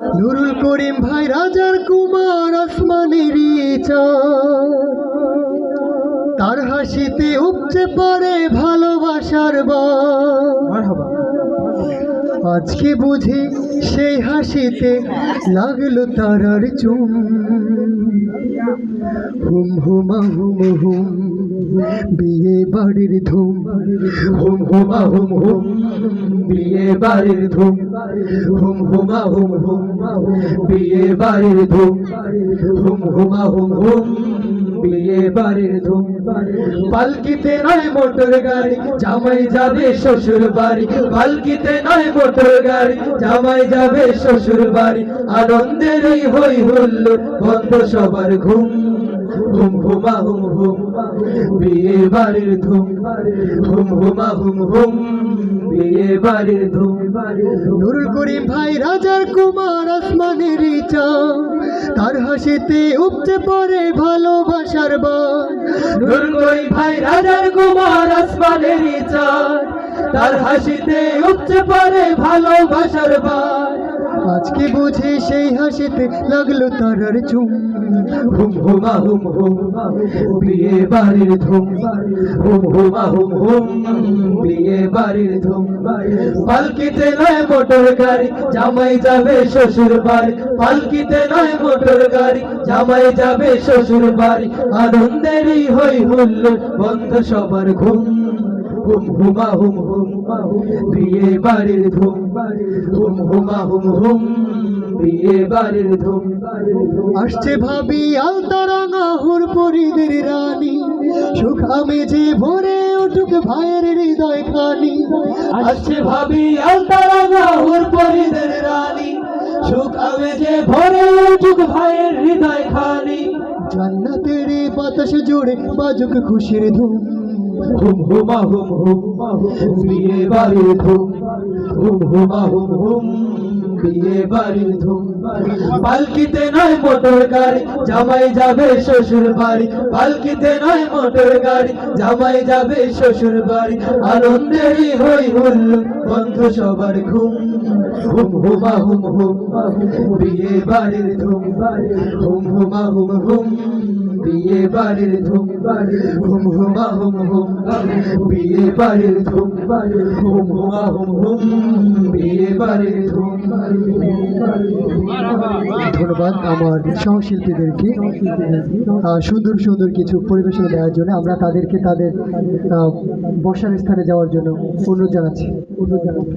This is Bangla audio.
নুরুল করিম ভাই রাজার কুমার আসমানের। তার হাসিতে উপচে পড়ে ভালোবাসার বান আজকে বুঝি সেই হাসিতে লাগল তারার চুম। হুম হুমা হুম হুম, বিয়ে বাড়ির ধুম। হুম হুমা হুম হুম, বিয়ে বাড়ির ধুম। হুম হুমা হুম হুম, বিয়ে বাড়ির ধুম। হুম হুমা হুম হুম বিয়ে বাড়ির ধুম পালকিতে নয় মোটর গাড়ি, জামাই যাবে শ্বশুর বাড়ি। পালকিতে নয় মোটর গাড়ি, জামাই যাবে শ্বশুর বাড়ি। আনন্দের হই হুল্লো, বন্ধ সবার ঘুম। হুম হুমা হুম হুম। বিয়ে বাড়ির ধুম। হুম হুমা হুম হুম। বিয়ে বাড়ির ধুম। নুরুল করিম ভাই, রাজার কুমার আসমানের চাঁদ। তার হাসিতে উপচে পড়ে ভালোবাসার বই ভাই, রাজার কুমার আসমানের চার তার হাসিতে উপচে পড়ে ভালোবাসার বান। আজকে বুঝি সেই হাসিতে লাগল তারার চুম হুম, হুমা হুম হুম, বিয়ে বাড়ির ধুম। হুম, হুমা হুম হুম, বিয়ে বাড়ির ধুম। পালকিতে নয় মোটর গাড়ি, জামাই যাবে শ্বশুর বাড়ি। পালকিতে নয় মোটর গাড়ি, জামাই যাবে শ্বশুর বাড়ি। আনন্দেরই হই হুল্ল বন্ধ সবার ঘুম। হুম হুমা হুম হুম বিয়ে বাড়ির ধুম। হুম হুমা হুম হুম বিয়ে বাড়ির ধুম। আসছে ভাবি আলতারাঙা হুর পরিদের রানী। সুখ আমি যে ভরে উঠুক ভাইয়ের হৃদয় খানি। আসছে ভাবি আলতারাঙা হুর পরিদের রানী। সুখ আমি যে ভরে উঠুক ভাইয়ের হৃদয় খানি। জান্নাতের বাতাস জুড়ে বাজুক খুশির ধুম। হুম হুমা হুম হুম বিয়ে বাড়ির ধুম হুম হুমা হুম হুম বিয়ে বাড়ির ধুম পালকিতে নয় মোটর গাড়ি জামাই যাবে শ্বশুর বাড়ি পালকিতে নয় মোটর গাড়ি জামাই যাবে শ্বশুর বাড়ি আনন্দেরই হই বন্ধ সবার ঘুম হুমা হুম হুম বিয়ে বাড়ির ধুম হুম হুমা হুম হুম বিয়ে বাড়ির ধুম হুম হুমা হুম হুম বিয়ে বাড়ির ধুম হুম হুমা হুম হুম বিয়ে বাড়ির ধুম ধন্যবাদ আমার সহশিল্পীদেরকে সুন্দর সুন্দর কিছু পরিবেশনা দেওয়ার জন্য আমরা তাদেরকে তাদের বসার স্থানে যাওয়ার জন্য অনুরোধ জানাচ্ছি। অনুরোধ জানাচ্ছি